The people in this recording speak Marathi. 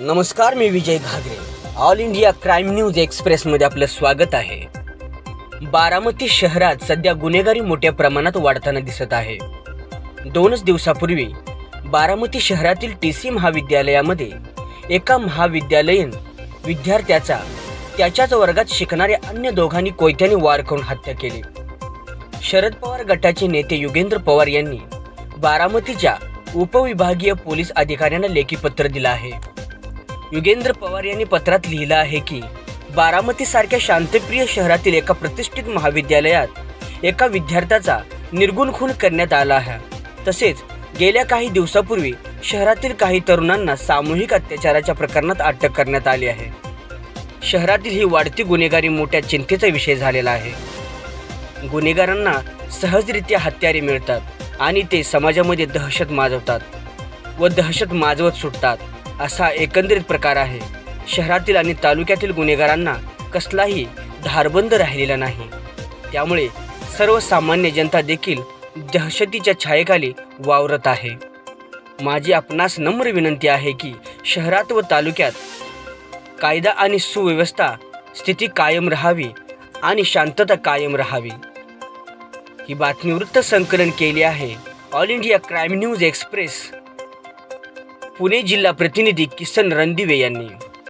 नमस्कार मी Vijay Ghagare. All India crime news एक्सप्रेसमध्ये आपलं स्वागत आहे. बारामती शहरात सध्या गुन्हेगारी मोठ्या प्रमाणात वाढताना दिसत आहे. दोनच दिवसापूर्वी बारामती शहरातील टी सी महाविद्यालयामध्ये एका महाविद्यालयीन विद्यार्थ्याचा त्याच्याच वर्गात शिकणाऱ्या अन्य दोघांनी कोयत्याने वार करून हत्या केली. शरद पवार गटाचे नेते युगेंद्र पवार यांनी बारामतीच्या उपविभागीय पोलीस अधिकाऱ्यांना लेखी पत्र दिलं आहे. युगेंद्र पवार यांनी पत्रात लिहिलं आहे की बारामतीसारख्या शांतप्रिय शहरातील एका प्रतिष्ठित महाविद्यालयात एका विद्यार्थ्याचा निर्गुण खून करण्यात आला आहे. तसेच गेल्या काही दिवसापूर्वी शहरातील काही तरुणांना सामूहिक अत्याचाराच्या प्रकरणात अटक करण्यात आली आहे. शहरातील ही वाढती गुन्हेगारी मोठ्या चिंतेचा विषय झालेला आहे. गुन्हेगारांना सहजरित्या हत्यारे मिळतात आणि ते समाजामध्ये दहशत माजवतात व दहशत माजवत सुटतात. असा एकंदरीत प्रकार आहे. शहरातील आणि तालुक्यातील गुन्हेगारांना कसलाही धारबंद राहिलेला नाही. त्यामुळे सर्वसामान्य जनता देखील दहशतीच्या छायेखाली वावरत आहे. माझी आपणास नम्र विनंती आहे की शहरात व तालुक्यात कायदा आणि सुव्यवस्था स्थिती कायम राहावी आणि शांतता कायम राहावी. ही बातमी वृत्त संकलन केली आहे. All India crime news express. Pune जिल्हा प्रतिनिधी किसन रणदिवे यांनी.